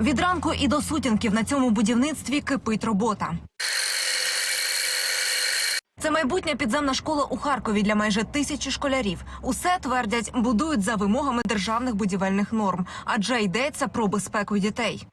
Від ранку і до сутінків на цьому будівництві кипить робота. Це майбутня підземна школа у Харкові для майже тисячі школярів. Усе твердять, будують за вимогами державних будівельних норм, адже йдеться про безпеку дітей.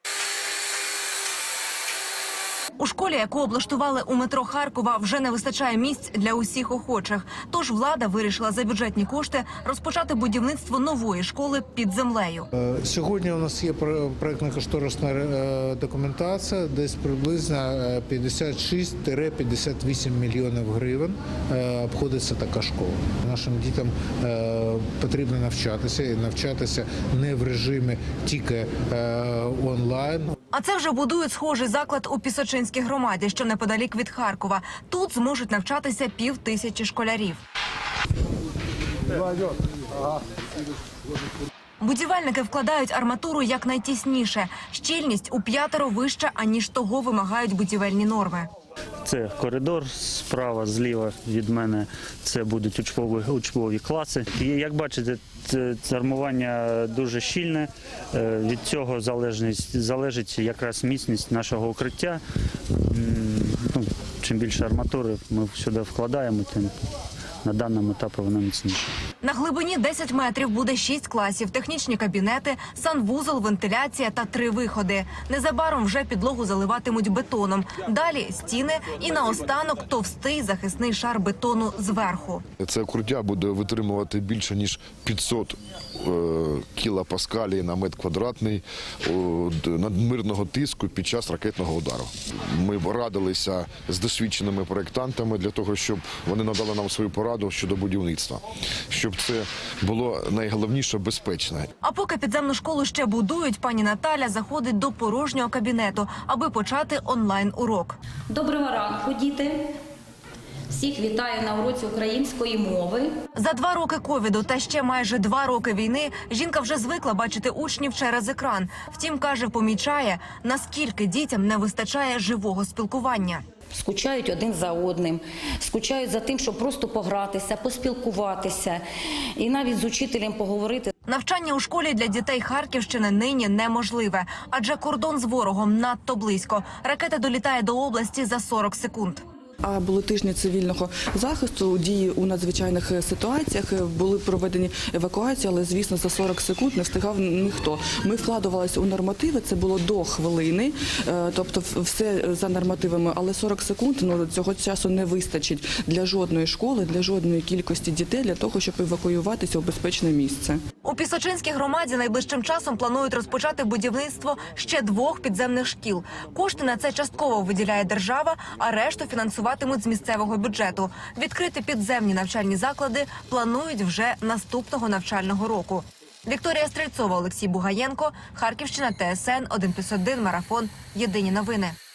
У школі, яку облаштували у метро Харкова, вже не вистачає місць для усіх охочих. Тож влада вирішила за бюджетні кошти розпочати будівництво нової школи під землею. Е, Сьогодні у нас є про- проектно-кошторисна е, документація, десь приблизно е, 56-58 мільйонів гривень е, обходиться така школа. Нашим дітям е, потрібно навчатися і навчатися не в режимі тільки е, онлайн. А це вже будують схожий заклад у Пісочинській громаді, що неподалік від Харкова. Тут зможуть навчатися пів тисячі школярів. Будівельники вкладають арматуру якнайтісніше. Щільність у п'ятеро вища, аніж того вимагають будівельні норми. Це коридор справа, зліва від мене. Це будуть учбові, учбові класи. І як бачите, це- армування дуже щільне. Е, Від цього залежність залежить якраз міцність нашого укриття. Ну, чим більше арматури ми сюди вкладаємо, тим на даному етапі воно міцніше. На глибині 10 метрів буде 6 класів, технічні кабінети, санвузол, вентиляція та три виходи. Незабаром вже підлогу заливатимуть бетоном. Далі стіни і наостанок товстий захисний шар бетону зверху. Це укриття буде витримувати більше ніж 500 е, кілопаскалів на метр квадратний о, д- надмирного тиску під час ракетного удару. Ми радилися з досвідченими проєктантами для того, щоб вони надали нам свою пораду щодо будівництва, щоб це було найголовніше безпечне. А поки підземну школу ще будують, пані Наталя заходить до порожнього кабінету, аби почати онлайн урок. Доброго ранку, діти. Всіх вітаю на уроці української мови. За два роки ковіду та ще майже два роки війни жінка вже звикла бачити учнів через екран. Втім, каже, помічає, наскільки дітям не вистачає живого спілкування. Скучають один за одним, скучають за тим, щоб просто погратися, поспілкуватися і навіть з учителем поговорити. Навчання у школі для дітей Харківщини нині неможливе, адже кордон з ворогом надто близько. Ракета долітає до області за 40 секунд. А були тижні цивільного захисту дії у надзвичайних е, ситуаціях. е, Були проведені евакуації, але звісно за 40 секунд не встигав ніхто. Ми вкладувалися у нормативи. Це було до хвилини, е, тобто все за нормативами. Але 40 секунд ну цього часу не вистачить для жодної школи, для жодної кількості дітей для того, щоб евакуюватися у безпечне місце. У Пісочинській громаді найближчим часом планують розпочати будівництво ще двох підземних шкіл. Кошти на це частково виділяє держава, а решту фінансуватимуть з місцевого бюджету. Відкрити підземні навчальні заклади планують вже наступного навчального року. Вікторія Стрельцова, Олексій Бугаєнко, Харківщина, ТСН 1+,1, Марафон. Єдині новини.